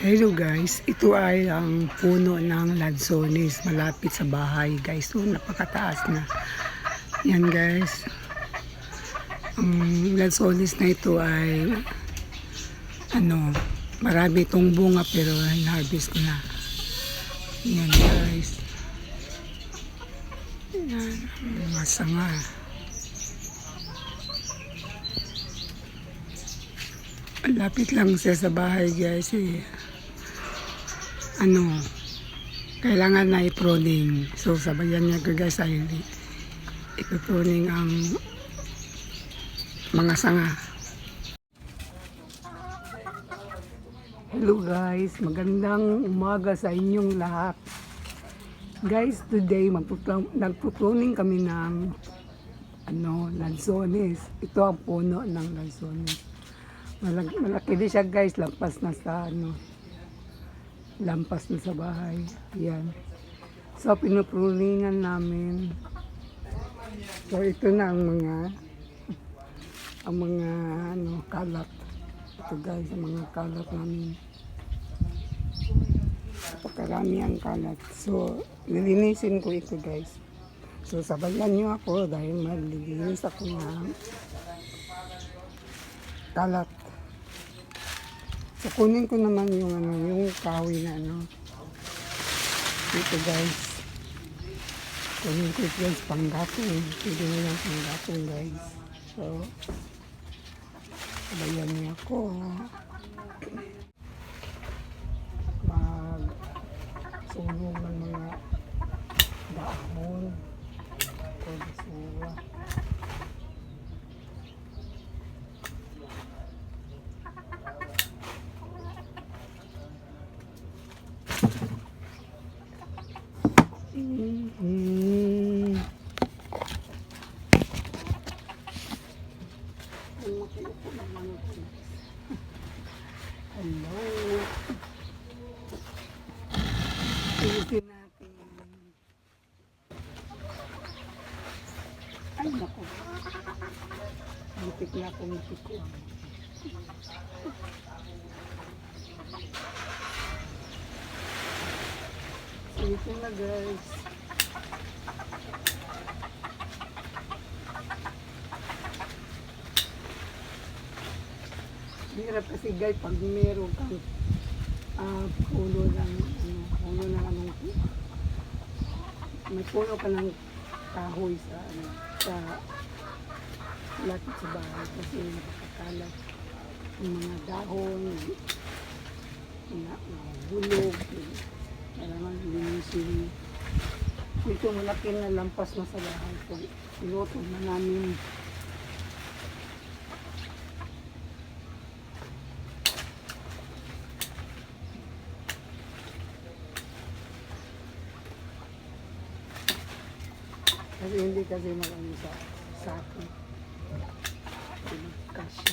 Hello guys, ito ay ang puno ng lansones malapit sa bahay guys. So napakataas na. Yan guys. Ang lansones na ito ay ano, marami itong bunga pero harvest ko na. Yan guys. Yan, mga sanga. Lapit lang siya sa bahay guys eh. Ano, kailangan na i-pruning. So sabayan niya ko guys ay i-pruning ang mga sanga. Hello guys, magandang umaga sa inyong lahat. Guys, today nagpupruning kami ng ano, lansones. Ito ang puno ng lansones. Malaki, malaki din siya guys, lampas na sa ano, lampas na sa bahay. Yan. So, pinupruningan namin. So, ito na ang mga, ang mga, ano, kalat. Ito guys, ang mga kalat namin. Napakarami ang kalat. So, nilinisin ko ito guys. So, sabayan niyo ako dahil maglilinis ako ng kalat. So, kunin ko naman yung ano, yung kahoy na ano. Dito guys. Kunin ko ito guys, panggatong. Pwede mo lang panggatong guys. So, sabayan niya ako. Mag sunog ng mga dahon o basura. Ito na guys. Hirap kasi guys pag meron kang ah, puno ng ano, puno ng anong may puno ka ng kahoy sa ano, sa lapit sa bahay kasi nakakakalat yung mga dahon na, na bulog kailangan linisin. Ito malaki na lampas na sa bahay so pinutol na namin. Kasi hindi kasi marami sa sako. Pinagkasya sako.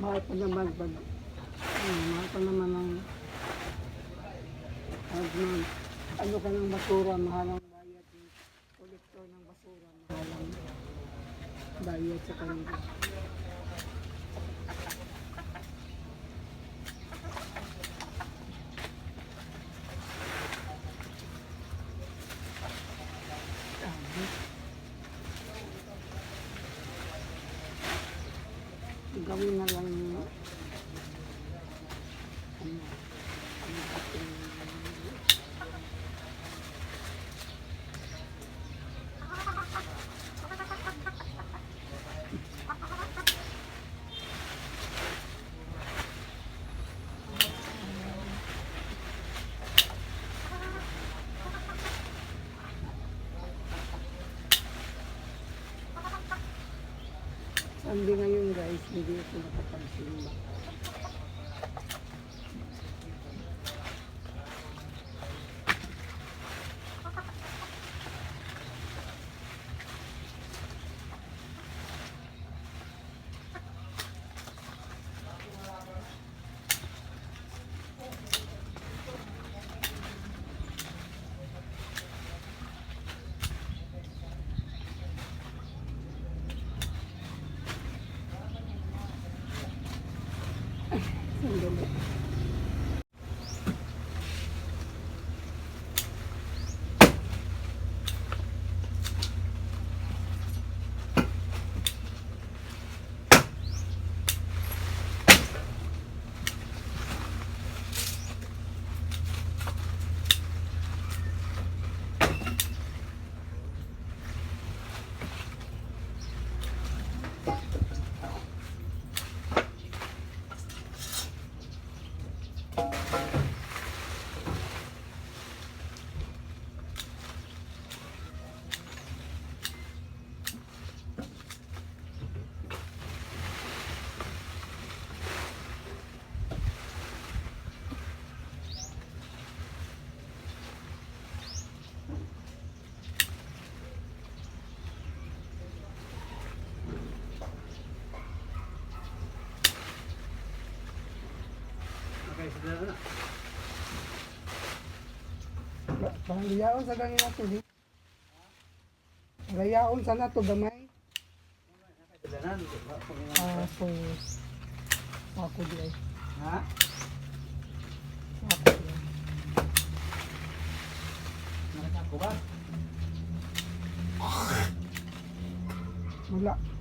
Mahal pa naman pag ano, mahal pa naman ang pag mag, ano ka ng basura, mahal ang bayad kolektor ng basura, mahal ang bayad sa kanila. Dami. Gawin na lang ano, ano ating Sunday ngayon guys, hindi ako nakapagsimba. കൊണ്ടുവന്നു Pangyaon sa gangin nato di. Rayaon sa nato gamay. Ah, so ako di ay. Ha? Ako di ba? Wala.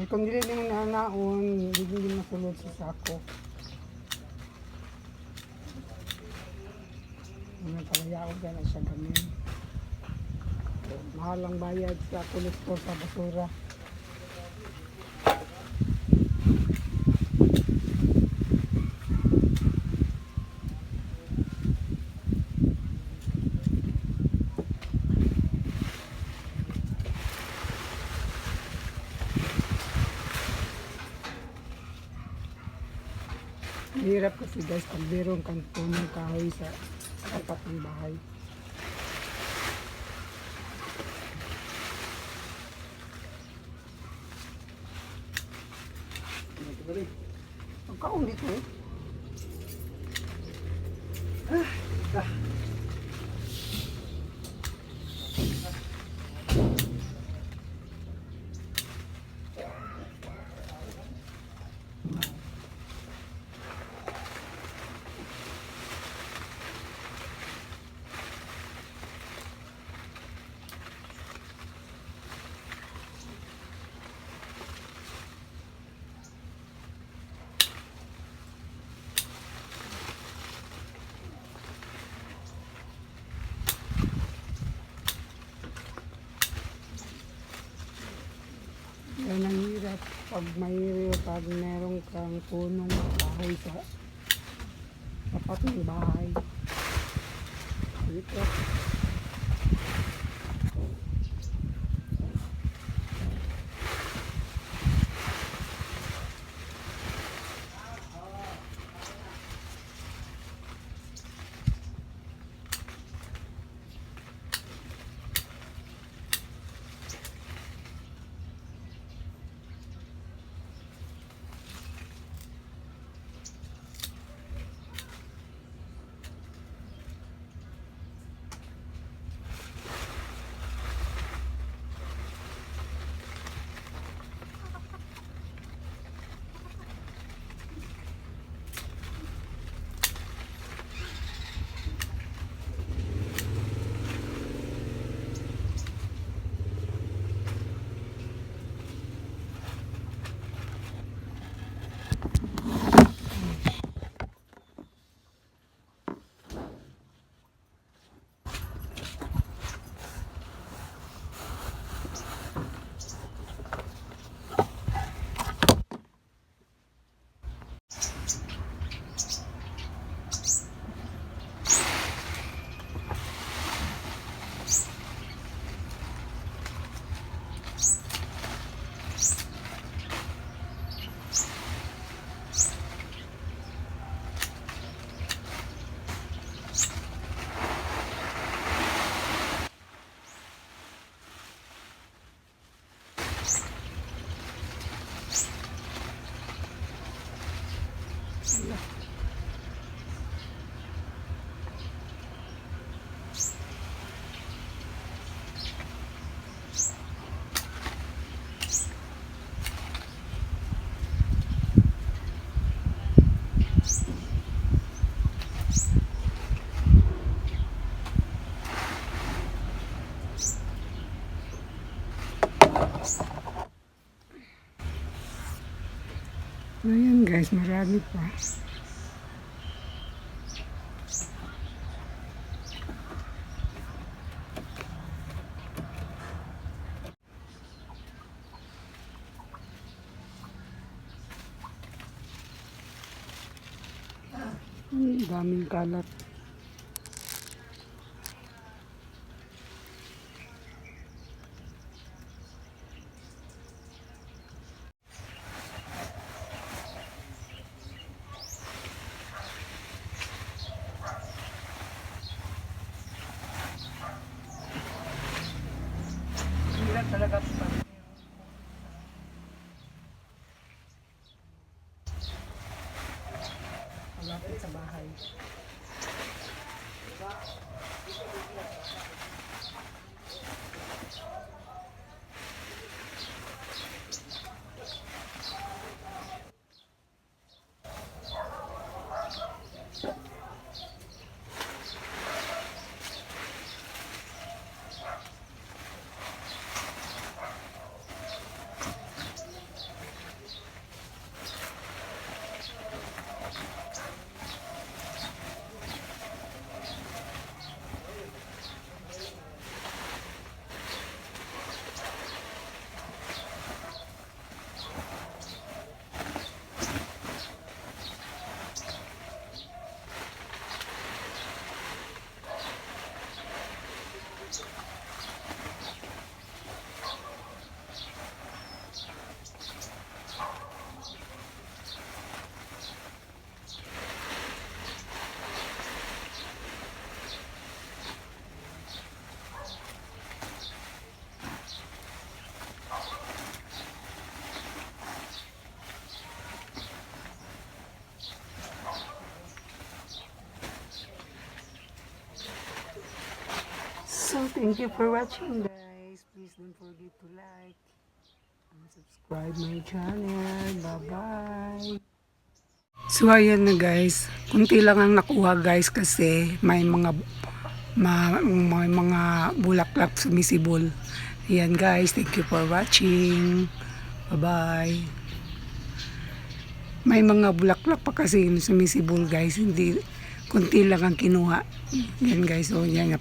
Eh, kung dili nimo nanaon, dili nimo masulod sa sako. Kalayaon ka na siya gamin. Mahal bayad sa kolektor sa basura. Hirap kasi guys pag meron kang punong kahoy sa tapat ng bahay. Ang kaon dito eh. Yan ang hirap pag may pag meron kang punong kahoy sa tapat ng bahay. Dito. Ayan guys, marami pa. Daming kalat. 你怎么还For watching, guys. Please don't forget to like and subscribe my channel. Bye-bye. So, ayan na, guys. Kunti lang ang nakuha, guys, kasi may mga ma, may mga bulaklak sumisibol. Ayan, guys. Thank you for watching. Bye-bye. May mga bulaklak pa kasi sumisibol, guys. Hindi, kunti lang ang kinuha. Yan, guys. O, yan,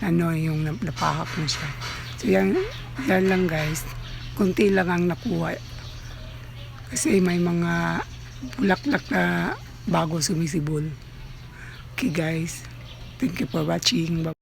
ano, yung nap- napahak na siya. So, yan, yan lang, guys. Kunti lang ang nakuha. Kasi may mga bulaklak na bago sumisibol. Okay, guys. Thank you for watching. Bye.